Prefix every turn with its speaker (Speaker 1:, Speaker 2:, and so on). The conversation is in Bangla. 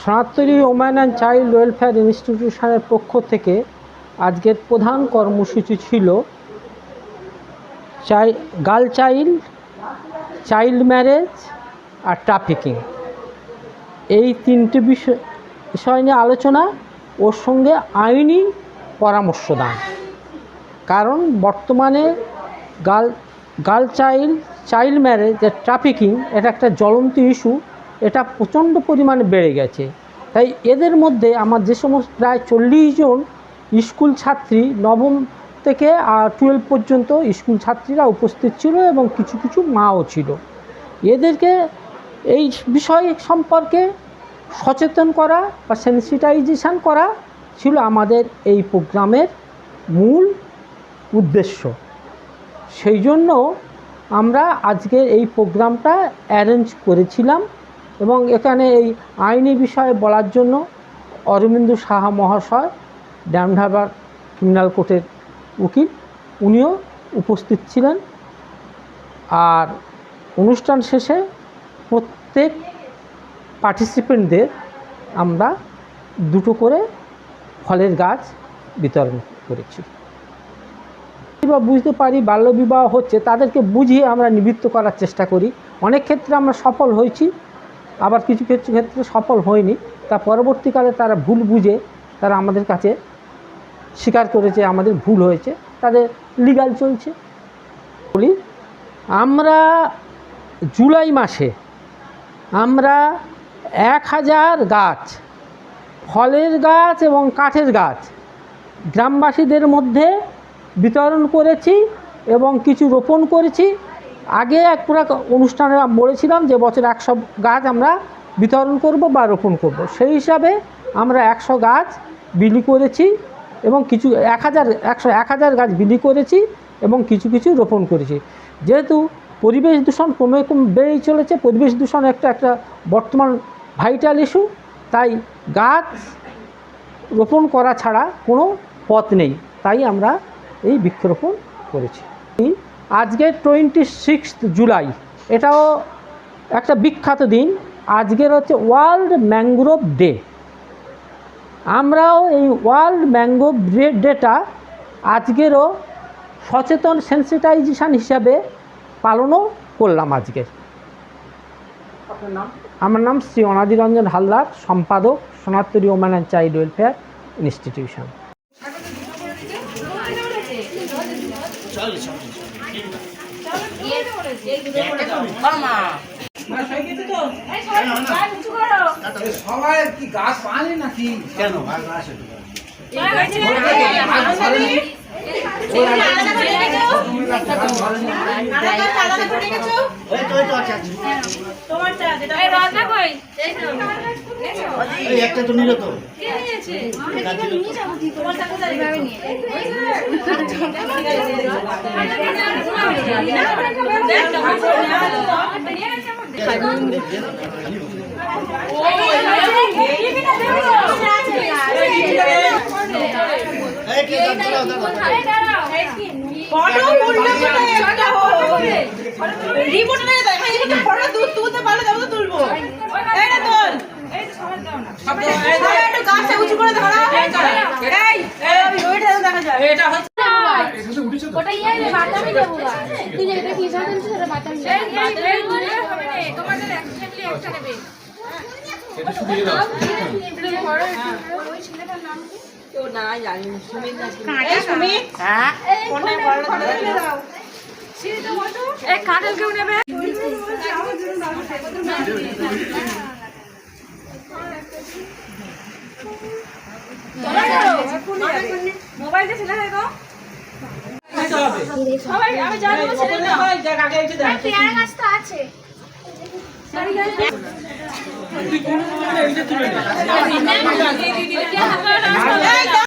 Speaker 1: Sanatani woman and child welfare ইনস্টিটিউশনের পক্ষ থেকে আজকের প্রধান কর্মসূচি ছিল চাই, গার্ল চাইল্ড চাইল্ড ম্যারেজ আর ট্রাফিকিং। এই তিনটি বিষয় বিষয় নিয়ে আলোচনা ওর সঙ্গে আইনি পরামর্শ দান কারণ বর্তমানে girl girl child child marriage আর ট্রাফিকিং, এটা একটা জ্বলন্ত ইস্যু। এটা প্রচণ্ড পরিমাণে বেড়ে গেছে। তাই এদের মধ্যে আমার যে সমস্ত, প্রায় চল্লিশ জন স্কুল ছাত্রী নবম থেকে টুয়েলভ পর্যন্ত স্কুল ছাত্রীরা উপস্থিত ছিল এবং কিছু কিছু মাও ছিল। এদেরকে এই বিষয় সম্পর্কে সচেতন করা বা সেন্সিটাইজেশান করা ছিল আমাদের এই প্রোগ্রামের মূল উদ্দেশ্য। সেই জন্য আমরা আজকে এই প্রোগ্রামটা অ্যারেঞ্জ করেছিলাম। এবং এখানে এই আইনি বিষয়ে বলার জন্য অরবিন্দু সাহা মহাশয়, ড্যামঢাবার ক্রিমিনাল কোর্টের উকিল, উনিও উপস্থিত ছিলেন। আর অনুষ্ঠান শেষে প্রত্যেক পার্টিসিপেন্টদের আমরা দুটো করে ফলের গাছ বিতরণ করেছি। বা বুঝতে পারি বাল্যবিবাহ হচ্ছে, তাদেরকে বুঝিয়ে আমরা নিবৃত্ত করার চেষ্টা করি। অনেক ক্ষেত্রে আমরা সফল হয়েছি আবার কিছু কিছু ক্ষেত্রে সফল হয়নি। তা পরবর্তীকালে তারা ভুল বুঝে তারা আমাদের কাছে স্বীকার করেছে, আমাদের ভুল হয়েছে। তাদের লিগাল চলছে। বলি, আমরা জুলাই মাসে আমরা এক হাজার গাছ, ফলের গাছ এবং কাঠের গাছ গ্রামবাসীদের মধ্যে বিতরণ করেছি এবং কিছু রোপণ করেছি। আগে এক পুরো অনুষ্ঠানে বলেছিলাম যে বছর একশো গাছ আমরা বিতরণ করব বা রোপণ করব। সেই হিসাবে আমরা একশো গাছ বিলি করেছি এবং কিছু এক হাজার, একশো এক হাজার গাছ বিলি করেছি এবং কিছু কিছু রোপণ করেছি। যেহেতু পরিবেশ দূষণ ক্রমে ক্রমে বেড়েই চলেছে, পরিবেশ দূষণ একটা একটা বর্তমান ভাইটাল ইস্যু তাই গাছ রোপণ করা ছাড়া কোনো পথ নেই। তাই আমরা এই বৃক্ষরোপণ করেছি। আজকে টোয়েন্টি সিক্স জুলাই। এটাও একটা বিখ্যাত দিন। আজকের হচ্ছে ওয়ার্ল্ড ম্যানগ্রোভ ডে। আমরাও এই ওয়ার্ল্ড ম্যানগ্রোভ ডে ডেটা আজকেরও সচেতন সেন্সিটাইজেশান হিসাবে পালনও করলাম আজকে। আমার নাম শ্রী অনাদিরঞ্জন হালদার সম্পাদক Sonattari woman and child welfare institution
Speaker 2: সবাই কি গাছ পানি নাকি? কেন?
Speaker 3: একটা তো নিল তো এই
Speaker 4: তুলবো এই না তোল এই একটু গাছটা উঁচু করে ধরো এই এই ওইটা দেখা যায় এটা হচ্ছে
Speaker 5: ওটা হবে, বাতাবি দেবো গা। তুই যেটা কি সাথে আনছিস সেটা বাতাবি দেবো।
Speaker 4: এই সুমিত কোনটা বড় করে দাও মোবাইলটা ছেলে দেখো সবাই আমি জানি ছেলে তো
Speaker 5: আছে ये कौन है
Speaker 4: ये इधर से ले ले ये हमारा रास्ता है